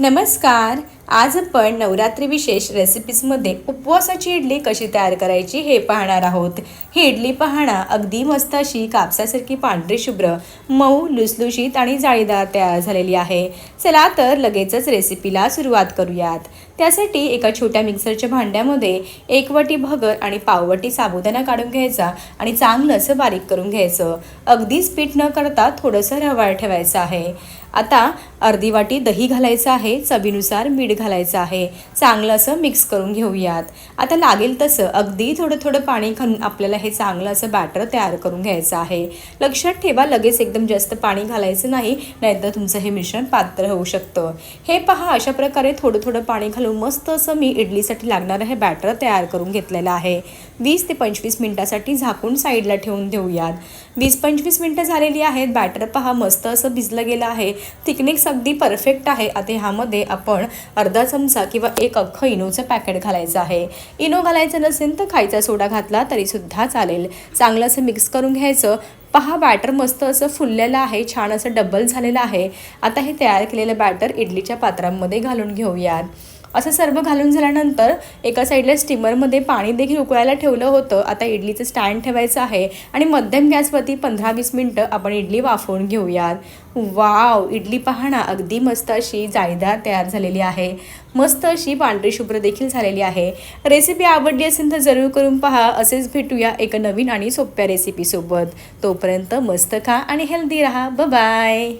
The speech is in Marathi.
नमस्कार. आज आपण नवरात्री विशेष रेसिपीजमध्ये उपवासाची इडली कशी तयार करायची हे पाहणार आहोत. ही इडली पाहणा अगदी मस्त अशी कापसासारखी पांढरी शुभ्र मऊ लुसलुशीत आणि जाळीदार तयार झालेली आहे. चला तर लगेचच रेसिपीला सुरुवात करूयात. त्यासाठी एका छोट्या मिक्सरच्या भांड्यामध्ये एक वटी भगर आणि पाववटी साबुदाणा काढून घ्यायचा आणि चांगलं असं बारीक करून घ्यायचं. अगदीच पीठ न करता थोडंसं रवाळ ठेवायचं आहे. आता अर्धी वाटी दही घालायचं आहे. चवीनुसार मीठ घालायचं आहे. चांगलं असं मिक्स करून घेऊयात. आता लागेल तसं अगदी थोडं थोडं पाणी घालून आपल्याला हे चांगलं असं बॅटर तयार करून घ्यायचं आहे. लक्षात ठेवा लगेच एकदम जास्त पाणी घालायचं नाही नाहीतर तुमचं हे मिश्रण पात्र होऊ शकतं. हे पहा अशा प्रकारे थोडं थोडं पाणी घालून मस्त असं मी इडलीसाठी लागणारं हे बॅटर तयार करून घेतलेलं आहे. वीस ते पंचवीस मिनटासाठी झाकून साईडला ठेवून देऊयात. वीस पंचवीस मिनटं झालेली आहेत. बॅटर पहा मस्त असं भिजलं गेलं आहे. थिकनेस अगदी परफेक्ट आहे. आता ह्यामध्ये आपण अर्धा चमचा किंवा एक अख्खं इनोचं पॅकेट घालायचं आहे. इनो घालायचं नसेल तर खायचा सोडा घातला तरीसुद्धा चालेल. चांगलं असं मिक्स करून घ्यायचं. पहा बॅटर मस्त असं फुललेलं आहे. छान असं डबल झालेलं आहे. आता हे तयार केलेलं बॅटर इडलीच्या पात्रांमध्ये घालून घेऊयात. असं सर्व घालून झाल्यानंतर एका साईडला स्टीमरमध्ये पाणी देखील उकळायला ठेवलं होतं. आता इडलीचं स्टँड ठेवायचं आहे आणि मध्यम गॅसवरती पंधरा वीस मिनटं आपण इडली वाफवून घेऊयात. वाव! इडली पाहणा अगदी मस्त अशी जाळीदार तयार झालेली आहे. मस्त अशी पांढरी शुभ्र देखील झालेली आहे. रेसिपी आवडली असेल तर जरूर करून पहा. असेच भेटूया एका नवीन आणि सोप्या रेसिपीसोबत तोपर्यंत मस्त खा आणि हेल्दी राहा. बाय